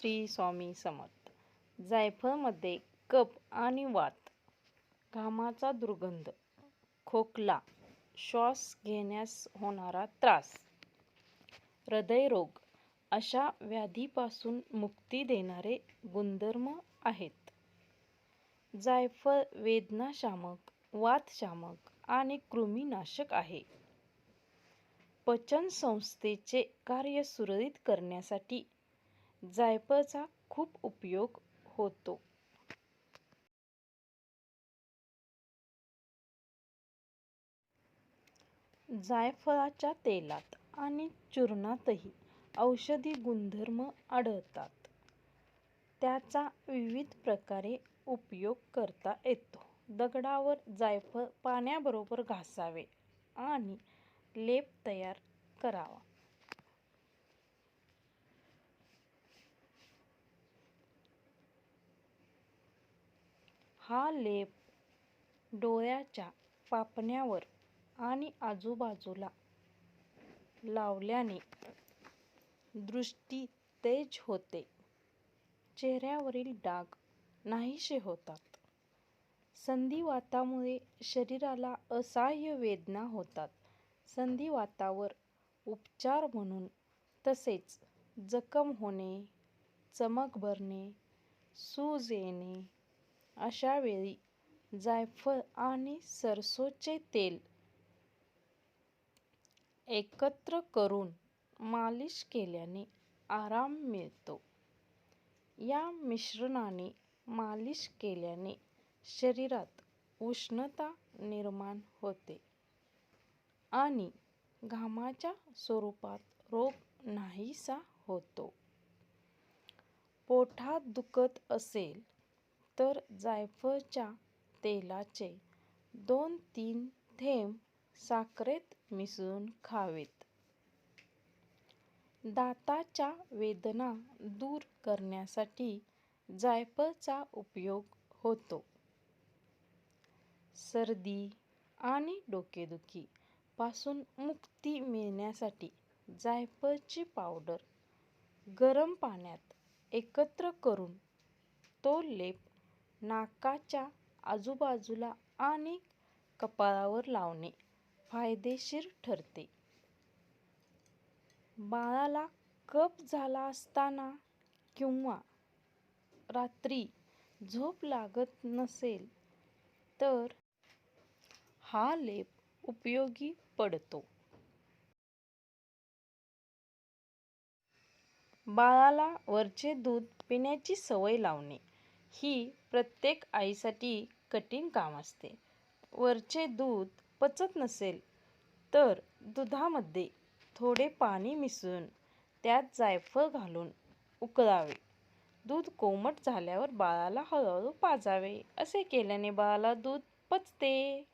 Shri Swami Samarth. जायफळमध्ये cup आणि वात. घामाचा दुर्गंध. खोकला. श्वास घेण्यास होणारा त्रास. हृदयरोग. अशा व्याधीपासून मुक्ती देणारे गुणधर्म आहेत. जायफळ वेदनाशामक वातशामक आणि कृमीनाशक आहे. पचनसंस्थेचे कार्य सुरळीत करण्यासाठी जायफळाचा खूप उपयोग होतो. जायफळाच्या तेलात आणि चूर्णातही औषधी गुणधर्म आढळतात. त्याचा विविध प्रकारे उपयोग करता येतो. दगडावर जायफळ पाण्याबरोबर घासावे आणि लेप तयार करावा. हा लेप डोळ्याच्या पापण्यांवर आणि आजूबाजूला लावल्याने दृष्टी तेज होते. चेहऱ्यावरील डाग नाहीसे होतात. संधिवातामुळे शरीराला असह्य वेदना होतात. संधिवातावर उपचार म्हणून तसेच जखम होणे चमक भरणे सूज येणे अशा वेळी जायफळ आणि सरसोचे तेल एकत्र करून मालिश केल्याने आराम मिळतो. या मिश्रणाने मालिश केल्याने शरीरात उष्णता निर्माण होते आणि घामाच्या स्वरूपात रोग नाहीसा होतो. पोटात दुखत असेल तर जायफळच्या तेलाचे दोन तीन थेंब साखरेत मिसळून खावेत. दाताच्या वेदना दूर करण्यासाठी जायफळचा उपयोग होतो. सर्दी आणि डोकेदुखी पासून मुक्ती मिळण्यासाठी जायफळची पावडर गरम पाण्यात एकत्र करून तो लेप नाकाच्या आजूबाजूला आणि कपाळावर लावणे फायदेशीर ठरते. बाळाला कफ झाला असताना किंवा रात्री झोप लागत नसेल तर हा लेप उपयोगी पडतो. बाळाला वरचे दूध पिण्याची सवय लावणे ही प्रत्येक आईसाठी कठीण काम असते. वरचे दूध पचत नसेल तर दुधामध्ये थोडे पाणी मिसळून त्यात जायफळ घालून उकळावे. दूध कोमट झाल्यावर बाळाला हळूहळू पाजावे. असे केल्याने बाळाला दूध पचते.